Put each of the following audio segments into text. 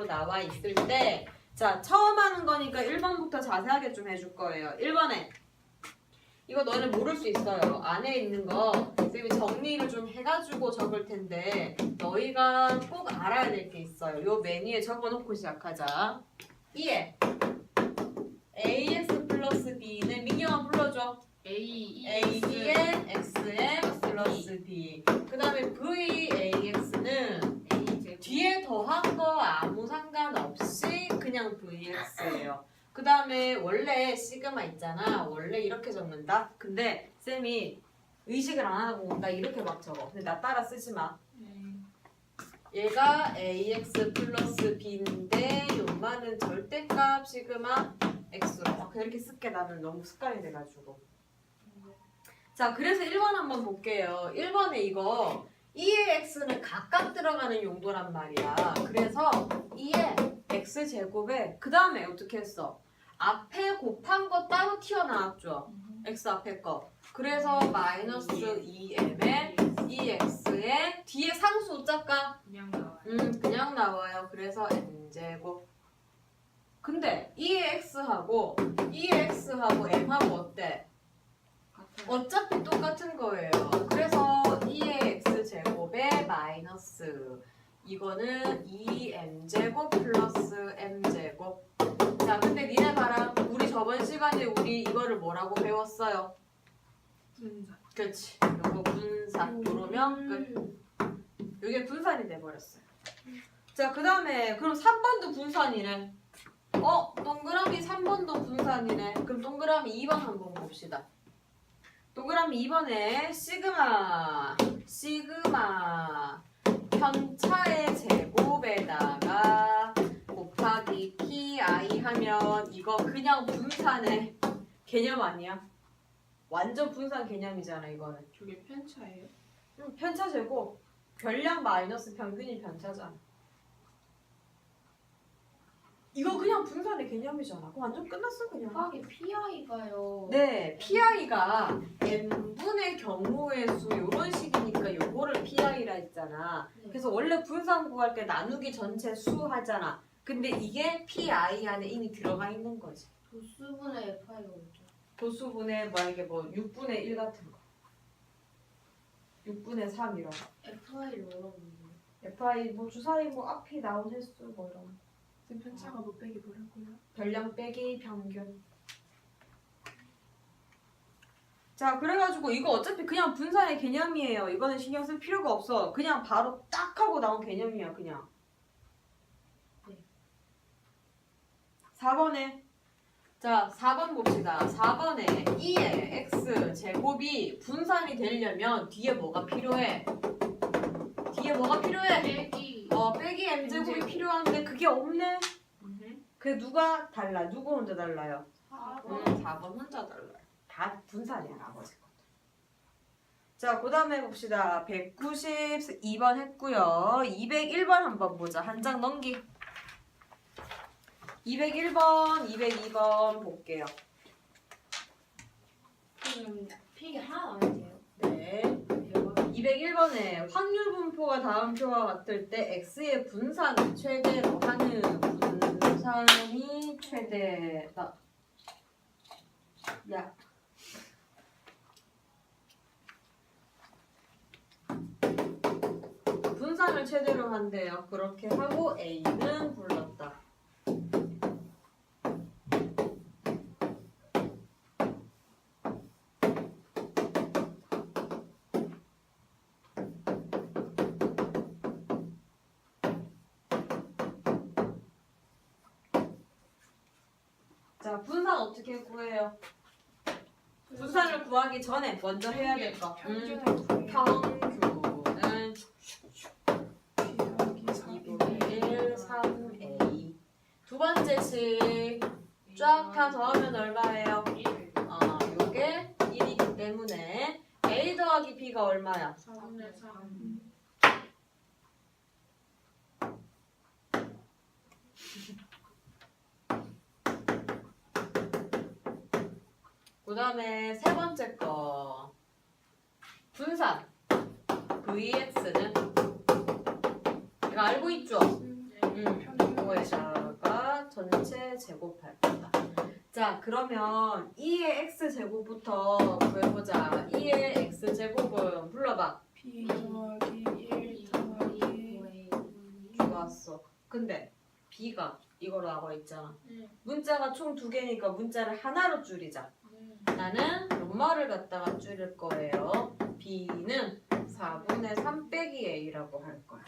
식으로 나와 있을 때, 자, 처음 하는 거니까 1번부터 자세하게 좀 해줄 거예요. 1번에. 이거 너네 모를 수 있어요. 안에 있는 거, 쌤이 정리를 좀 해가지고 적을 텐데, 너희가 꼭 알아야 될 게 있어요. 요 메뉴에 적어놓고 시작하자. 2에 ax 플러스 b는 민경아 불러줘. A E aen xm 플러스 b. 그 다음에 vax는 A 제곱 뒤에 더한 거 아무 상관없이 그냥 vx예요. 그 다음에 원래 시그마 있잖아. 원래 이렇게 적는다. 근데 쌤이 의식을 안 하고 나 이렇게 막 적어. 근데 나 따라 쓰지 마. 네. 얘가 ax 플러스 b인데 요만은 절대값 시그마 x로 아, 그냥 이렇게 쓸게 나는 너무 습관이 돼가지고 자 그래서 1번 한번 볼게요 1번에 이거 2의 x는 각각 들어가는 용도란 말이야 그래서 2의 x제곱에 그 다음에 어떻게 했어 앞에 곱한 거 따로 튀어나왔죠 x 앞에 거 그래서 마이너스 2m에 2x에 뒤에 상수 어쩔까? 그냥 나와요. 음, 그냥 나와요. 그래서 n제곱. 근데 2의 x하고 2의 x하고 m하고 어때? 같아요. 어차피 똑같은 거예요. 그래서 2의 x제곱에 마이너스 이거는 2m제곱 플러스 m제곱 자 근데 니네 봐라 우리 저번 시간에 우리 이거를 뭐라고 배웠어요? 분산. 그렇지 요거 분산 요러면 끝 이게 분산이 돼버렸어요. 자, 그 다음에 그럼 3번도 분산이네. 어, 동그라미 3번도 분산이네. 그럼 동그라미 2번 한번 봅시다. 동그라미 2번에 시그마, 시그마 편차의 제곱에다가 하면 이거 그냥 분산의 개념 아니야? 완전 분산 개념이잖아, 이거는. 저게 편차예요? 음, 편차 제곱 별량 마이너스 평균이 편차잖아. 이거 그냥 분산의 개념이잖아. 그거 완전 끝났어 그냥. 곱하기 PI가요. 네, PI가 n분의 경우의 수 이런 식이니까 요거를 PI라 했잖아. 그래서 원래 분산 구할 때 나누기 전체 수 하잖아. 근데 이게 PI 안에 이미 들어가 있는 거지. 도수분의 FI가 뭐죠? 도수분의 만약에 뭐 6분의 1 같은 거. 6분의 3 이런 거. FI를 뭐라고? FI 뭐 주사위 뭐 앞이 나온 횟수 뭐 이런 거. 쌤 편차가 못 빼기 뭐라고요? 별량 빼기 평균. 자, 그래가지고 이거 어차피 그냥 분산의 개념이에요. 이거는 신경 쓸 필요가 없어. 그냥 바로 딱 하고 나온 개념이야, 그냥. 4번에 자, 4번 봅시다. 4번에 2의 x 제곱이 분산이 되려면 뒤에 뭐가 필요해? 뒤에 뭐가 필요해? 빼기. 어, 빼기 m 제곱이 필요한데 그게 없네. 음. 그 누가 달라? 누구 혼자 달라요? 아, 음, 4번 혼자 달라요. 다 분산이야, 나머지. 자, 그 다음에 봅시다. 192번 했고요. 201번 한번 보자. 한 장 넘기. 201번, 202번 볼게요. 그럼 피기 하나 나와야 돼요. 네. 대박. 201번에 확률 분포가 다음 표와 같을 때 x의 분산을 최대로 하는 분산이 최대다. 야. 분산을 최대로 한대요. 그렇게 하고 a는 불렀다. 어떻게 구해요? 분산을 구하기 전에 먼저 해야 될 거. 음, 평균은 구하기 2분의 1, 3a. 두 번째 식. 쫙다 더하면 얼마예요? 어, 요게 1이기 때문에 a 더하기 b가 얼마야? 4분의 3. 그 다음에 세 번째 거. 분산. vx는 이거 알고 있죠? 네. 음, 평균. 뭐예요? 제곱할 거다. 자, 그러면 2의 x 제곱부터 구해보자. 2의 x 제곱은 불러봐. B 더하기 1 더하기 좋았어. 근데 b가 이거로 나와 있잖아. 네. 문자가 총 두 개니까 문자를 하나로 줄이자. 네. 나는 연말을 갖다가 줄일 거예요. b는 4분의 3 빼기 a라고 할 거야.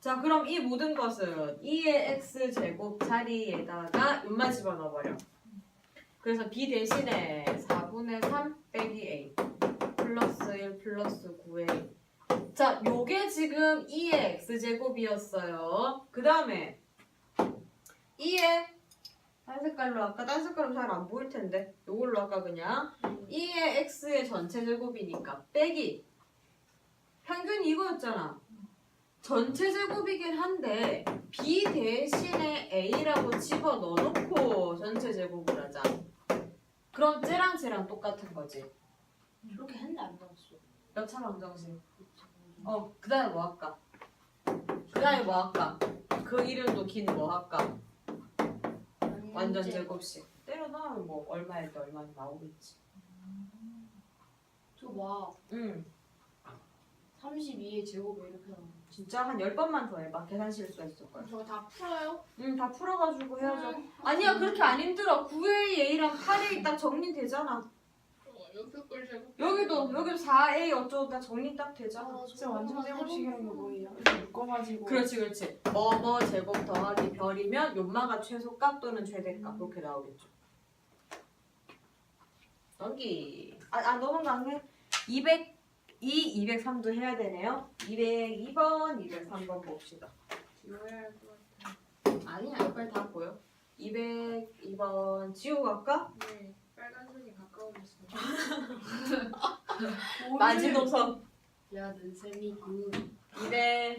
자, 그럼 이 모든 것은 2의 x 제곱 자리에다가 연말 집어넣어버려. 그래서 b 대신에 4분의 3 빼기 a 플러스 1 플러스 9a 자, 요게 지금 2의 x 제곱이었어요. 그 다음에 2의 딴 색깔로 아까 딴 색깔로 잘 안 보일 텐데. 요걸로 아까 그냥 2의 x의 전체 제곱이니까 빼기. 평균이 이거였잖아. 전체 제곱이긴 한데 b 대신에 a라고 집어 넣어놓고 전체 제곱을 하자. 그럼 쟤랑 쟤랑 똑같은 거지. 그렇게 했는데 안 나왔어. 여차 방정식 어 그 다음에 뭐 할까? 그 다음에 뭐 할까? 그 이름도 긴 뭐 할까 완전 제곱식 때려 넣으면 뭐 얼마일 때 얼마 나오겠지 저봐 응 32의 제곱 이렇게 나와. 진짜 한 10번만 더 해봐. 계산 실수했을 거야. 저거 다 풀어요? 응, 다 풀어가지고 해야죠. 음. 아니야, 그렇게 안 힘들어. 9A, A랑 8A 딱 정리되잖아. 여기도 4A 어쩌고 다 정리 딱 되잖아. 아, 진짜 완전 제곱식이란 게 뭐예요? 이렇게 묶어가지고 그렇지, 그렇지. 뭐, 뭐, 제곱 더하기 별이면 요마가 최소값 또는 최대값. 그렇게 나오겠죠. 넘기. 아, 아, 넘어가네. 200, 2, 203도 해야 되네요. 202번, 203번 봅시다. 지워야 할 것 같아요 아니야, 여기까지 다 보여. 202번 지우고 갈까? 네 빨간색이 가까워졌어 요 마지노선 야, 그 200.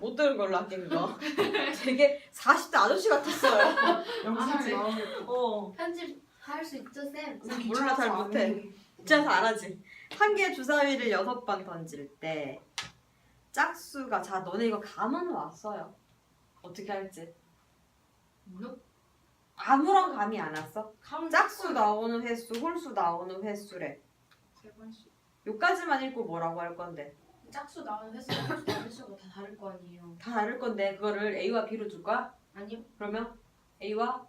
못 들은 걸로 아낀 거. 되게 40대 아저씨 같았어요. 영상이 아, 나오겠다 어. 편집 할 수 있죠, 쌤? 몰라, 잘 못해. 진짜 잘하지. 한 개 주사위를 여섯 번 던질 때 짝수가 자 너네 이거 감은 왔어요. 어떻게 할지 아무런 감이 안 왔어. 짝수 나오는 횟수, 홀수 나오는 횟수래. 세 번씩 요까지만 읽고 뭐라고 할 건데 짝수 나오는 횟수가 짝수 나오는 횟수가 다 다를 거 아니에요. 다 다를 건데 그거를 A와 B로 줄 거야? 아니요, 그러면 A와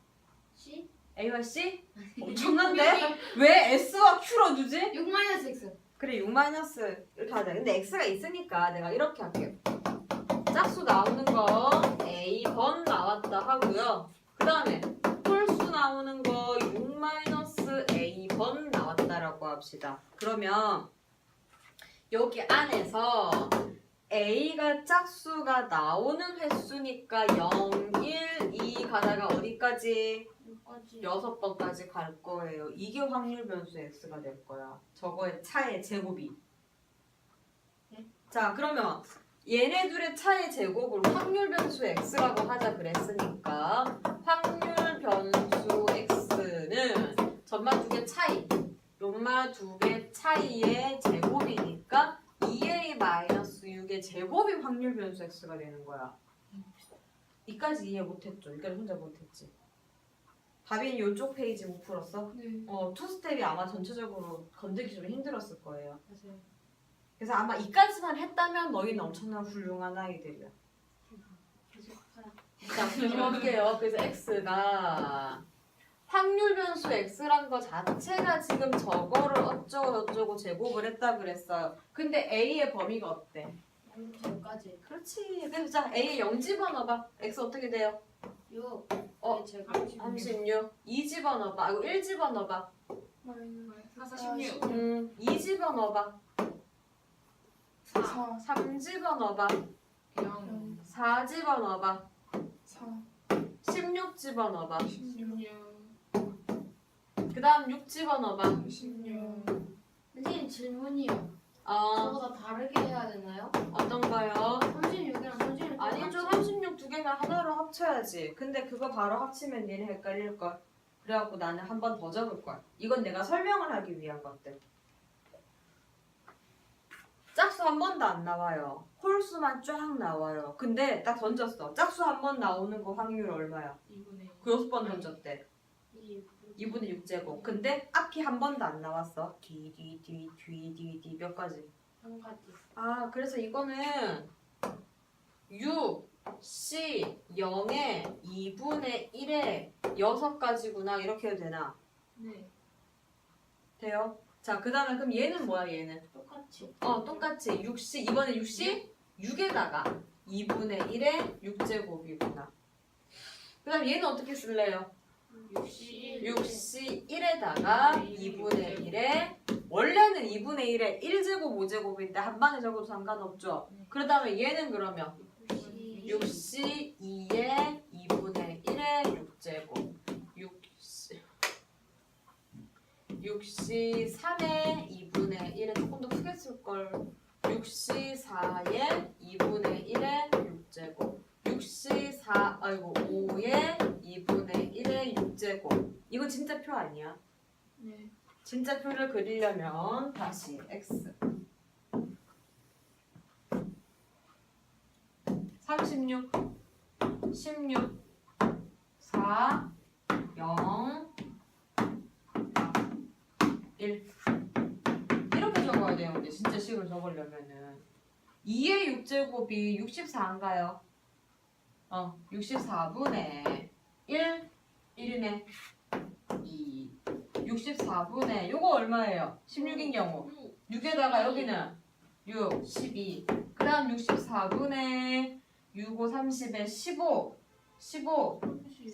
C? A와 C? 엄청난데? 왜 S와 Q로 주지? 6 마이너스 X. 그래 6 마이너스 이렇게 하자 근데 X가 있으니까 내가 이렇게 할게요 짝수 나오는 거 A 번 나왔다 하고요 그 다음에 홀수 나오는 거6 마이너스 A 번 나왔다라고 합시다 그러면 여기 안에서 A가 짝수가 나오는 횟수니까 0, 1, 2 가다가 어디까지? 여섯 번까지 갈 거예요. 이게 확률 변수 x가 될 거야. 저거의 차의 제곱이. 네? 자, 그러면 얘네 둘의 차의 제곱을 확률 변수 x라고 하자 그랬으니까 확률 변수 차이, 요마 두개 차이의 제곱이니까 2a-6의 제곱이 확률 변수 x가 되는 거야. 이까지 이해 못했죠? 이까지 혼자 못했지? 다빈이 이쪽 페이지 못 풀었어? 네 어, 투 스텝이 아마 전체적으로 건들기 좀 힘들었을 거예요. 맞아요. 그래서 아마 이까지만 했다면 너희는 엄청난 훌륭한 아이들이야. 계속 하라. 자, 그럴게요. 그래서 x가 확률 변수 x란 거 자체가 지금 저거를 어쩌고 저쩌고 제곱을 했다 그랬어요. 근데 a의 범위가 어때? 여기까지. 그렇지. 그래서 자, a에 0 집어넣어봐. x 어떻게 돼요? 6. 어, 네, 제곱. 36. 2 집어넣어봐. 아이고 1 집어넣어봐. 마이너스 46 음, 2 집어넣어봐. 4 3 집어넣어봐. 0 4 집어넣어봐. 4 16 집어넣어봐. 16 그 다음 6 집어넣어봐. 16 선생님 질문이요. 어, 저보다 다르게 해야 되나요? 어떤 거요? 36이랑 36. 아니죠, 36 두 개가 하나로 합쳐야지. 근데 그거 바로 합치면 니네 헷갈릴 걸. 그래갖고 나는 한 번 더 적을 거야. 이건 내가 설명을 하기 위한 것들. 짝수 한 번도 안 나와요. 홀수만 쫙 나와요. 근데 딱 던졌어. 짝수 한 번 나오는 거 확률 얼마야? 2분의 그 여섯 번 던졌대. 2 2분의 6제곱. 근데 앞이 한 번도 안 나왔어. 뒤, 뒤, 뒤, 뒤, 뒤, 뒤 몇 가지? 한 가지. 아, 그래서 이거는 6, C, 0에 2분의 1에 6가지구나. 이렇게 해도 되나? 네. 돼요? 자, 그 다음에 그럼 얘는 뭐야, 얘는? 똑같이. 어, 똑같이 6C, 이번에 6C? 6에다가 2분의 1에 6제곱이구나. 그 다음 얘는 어떻게 쓸래요? 60. 6C 1에다가 2분의 1에 원래는 2분의 1에 1제곱 5제곱인데 한 방에 적어도 상관없죠. 네. 그 다음에 얘는 그러면 60. 6C 2에 2분의 1에 6제곱 6C 6C 3에 2분의 1에 조금 더 크게 쓸걸 6C 4에 2분의 1에 6제곱 6C 4 아이고 5에 2분의 1에 6제곱 이거 진짜 표 아니야? 네. 진짜 표를 그리려면 다시 x 36 16 4 0 1 이렇게 적어야 돼요. 근데 진짜 식을 적으려면은 2의 6제곱이 64인가요? 어, 64분의 1 1이네 2 64분의 요거 얼마예요? 16인 경우 6에다가 여기는 6, 12. 그 다음 64분의 6, 5, 30에 15. 15,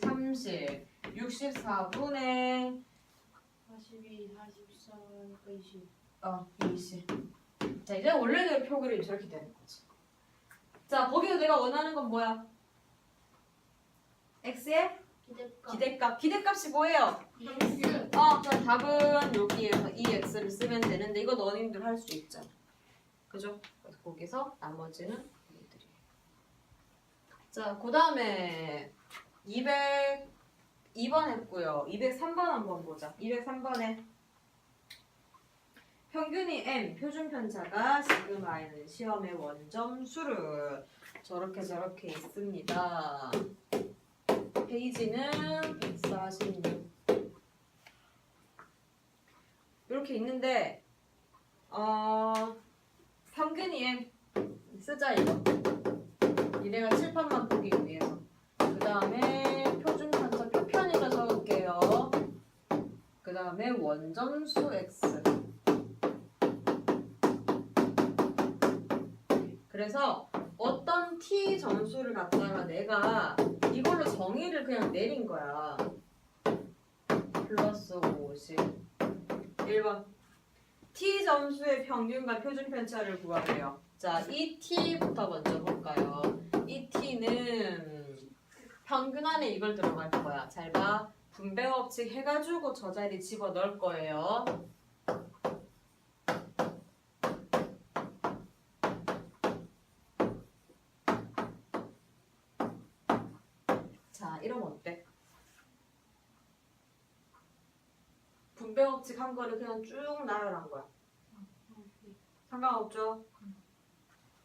30. 64분의 42, 44니까 20. 어, 20. 자, 이제 원래대로 표 그리면 저렇게 되는 거지. 자, 거기서 내가 원하는 건 뭐야? x의 기대값. 기대값. 기대값이 뭐예요? X. 어, 그럼 답은 여기에서 이 x를 쓰면 되는데 이거 너님들 할 수 있잖아. 그죠? 거기서 나머지는 얘들이에요. 자, 그 다음에 202번 했고요. 203번 한번 보자. 203번에 평균이 m, 표준 편차가 시그마에는 시험의 원점 수를 저렇게 저렇게 있습니다. 페이지는 146. 이렇게 있는데 어 평균이 M 쓰자 이거. 얘네가 칠판만 보기 위해서. 그 다음에 표준 편차 표편이라 적을게요. 그 다음에 원점수 X. 그래서 어떤 T 점수를 갖다가 내가 이걸로 정의를 그냥 내린 거야. 플러스 50 1번 t 점수의 평균과 표준 편차를 구하래요. 자, 이 t부터 먼저 볼까요? 이 t는 평균 안에 이걸 들어갈 거야. 잘 봐. 분배 법칙 해가지고 저 자리 집어 넣을 거예요. 600억씩 한 거를 그냥 쭉 나열한 거야. 상관없죠?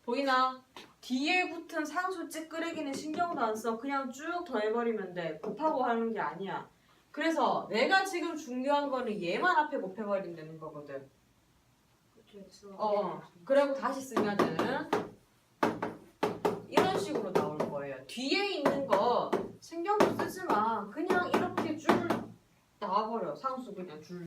보이나? 뒤에 붙은 상수 찌끄레기는 신경도 안 써. 그냥 쭉 더해버리면 돼. 곱하고 하는 게 아니야. 그래서 내가 지금 중요한 거는 얘만 앞에 곱해버린다는 거거든. 그렇죠. 어, 어, 그리고 다시 쓰면은 이런 식으로 나올 거예요. 뒤에 있는 거 신경도 쓰지 마. 그냥 이렇게 줄 나와버려. 상수 그냥 줄.